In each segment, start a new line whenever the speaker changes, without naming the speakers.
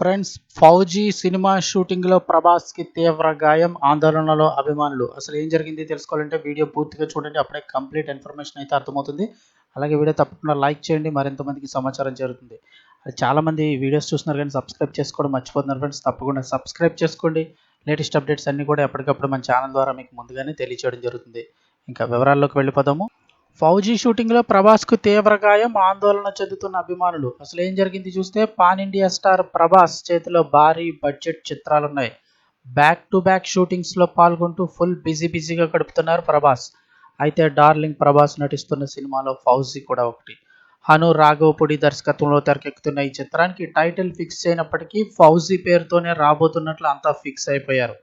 Friends fauji cinema షూటింగ్లో ప్రభాస్కి తీవ్ర గాయం ఆందోళనలో అభిమానులు. అసలు ఏం జరిగింది తెలుసుకోవాలంటే వీడియో పూర్తిగా చూడండి అప్పుడే కంప్లీట్ ఇన్ఫర్మేషన్ అయితే అర్థమవుతుంది. అలాగే వీడియో తప్పకుండా లైక్ చేయండి మరింతమందికి సమాచారం జరుగుతుంది చాలామంది వీడియోస్ చూస్తున్నారు కానీ సబ్స్క్రైబ్ చేసుకోవడం మర్చిపోతున్నారు ఫ్రెండ్స్ తప్పకుండా సబ్స్క్రైబ్ చేసుకోండి. లేటెస్ట్ అప్డేట్స్ అన్ని కూడా ఎప్పటికప్పుడు మన ఛానల్ ద్వారా మీకు ముందుగానే తెలియచేయడం జరుగుతుంది. ఇంకా వివరాల్లోకి వెళ్ళిపోదాము. ఫౌజీ షూటింగ్లో ప్రభాస్కు తీవ్ర గాయం ఆందోళన చెందుతున్న అభిమానులు. అసలు ఏం జరిగింది చూస్తే పాన్ ఇండియా స్టార్ ప్రభాస్ చేతిలో భారీ బడ్జెట్ చిత్రాలున్నాయి. బ్యాక్ టు బ్యాక్ షూటింగ్స్లో పాల్గొంటూ ఫుల్ బిజీ బిజీగా గడుపుతున్నారు ప్రభాస్. అయితే డార్లింగ్ ప్రభాస్ నటిస్తున్న సినిమాలో ఫౌజీ కూడా ఒకటి. హను రాఘవపూడి దర్శకత్వంలో తెరకెక్కుతున్న ఈ చిత్రానికి టైటిల్ ఫిక్స్ అయినప్పటికీ ఫౌజీ పేరుతోనే రాబోతున్నట్లు అంతా ఫిక్స్ అయిపోయారు.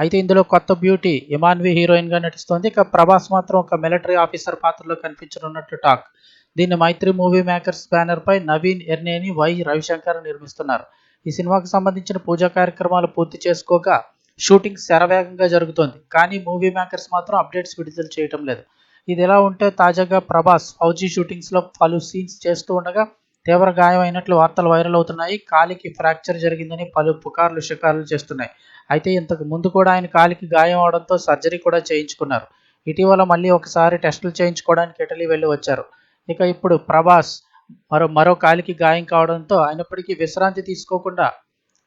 అయితే ఇందులో కొత్త బ్యూటీ ఇమాన్వి హీరోయిన్గా నటిస్తోంది. ఇక ప్రభాస్ మాత్రం ఒక మిలిటరీ ఆఫీసర్ పాత్రలో కనిపించనున్నట్టు టాక్. దీన్ని మైత్రి మూవీ మేకర్స్ బ్యానర్ పై నవీన్ ఎర్నేని వై రవిశంకర్ నిర్మిస్తున్నారు. ఈ సినిమాకు సంబంధించిన పూజా కార్యక్రమాలు పూర్తి చేసుకోగా షూటింగ్ శరవేగంగా జరుగుతోంది. కానీ మూవీ మేకర్స్ మాత్రం అప్డేట్స్ విడుదల చేయటం లేదు. ఇది ఎలా ఉంటే తాజాగా ప్రభాస్ ఫౌజీ షూటింగ్స్లో పలు సీన్స్ చేస్తూ ఉండగా తీవ్ర గాయమైనట్లు వార్తలు వైరల్ అవుతున్నాయి. కాలికి ఫ్రాక్చర్ జరిగిందని పలు పుకార్లు షికార్లు చేస్తున్నాయి. అయితే ఇంతకు ముందు కూడా ఆయన కాలికి గాయం అవడంతో సర్జరీ కూడా చేయించుకున్నారు. ఇటీవల మళ్ళీ ఒకసారి టెస్టులు చేయించుకోవడానికి ఇటలీ వెళ్ళి వచ్చారు. ఇక ఇప్పుడు ప్రభాస్ మరో మరో కాలికి గాయం కావడంతో అయినప్పటికీ విశ్రాంతి తీసుకోకుండా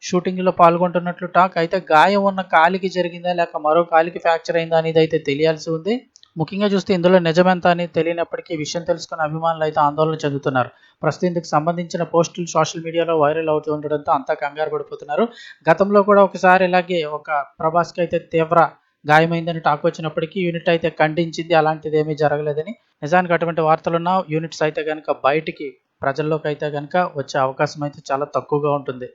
షూటింగ్లో పాల్గొంటున్నట్లు టాక్. అయితే గాయం ఉన్న కాలికి జరిగిందా లేక మరో కాలికి ఫ్రాక్చర్ అయిందా అనేది అయితే తెలియాల్సి ఉంది. ముఖ్యంగా చూస్తే ఇందులో నిజమెంత అని తెలియనప్పటికీ విషయం తెలుసుకున్న అభిమానులు అయితే ఆందోళన చెందుతున్నారు. ప్రస్తుతం ఇందుకు సంబంధించిన పోస్టులు సోషల్ మీడియాలో వైరల్ అవుతూ ఉండడంతో అంతా కంగారు పడిపోతున్నారు. గతంలో కూడా ఒకసారి ఇలాగే ఒక ప్రభాస్కి అయితే తీవ్ర గాయమైందని టాక్ వచ్చినప్పటికీ యూనిట్ అయితే ఖండించింది. అలాంటిది ఏమీ జరగలేదని నిజానికి అటువంటి వార్తలున్న యూనిట్స్ అయితే కనుక బయటికి ప్రజల్లోకి అయితే కనుక వచ్చే అవకాశం అయితే చాలా తక్కువగా ఉంటుంది.